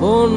মন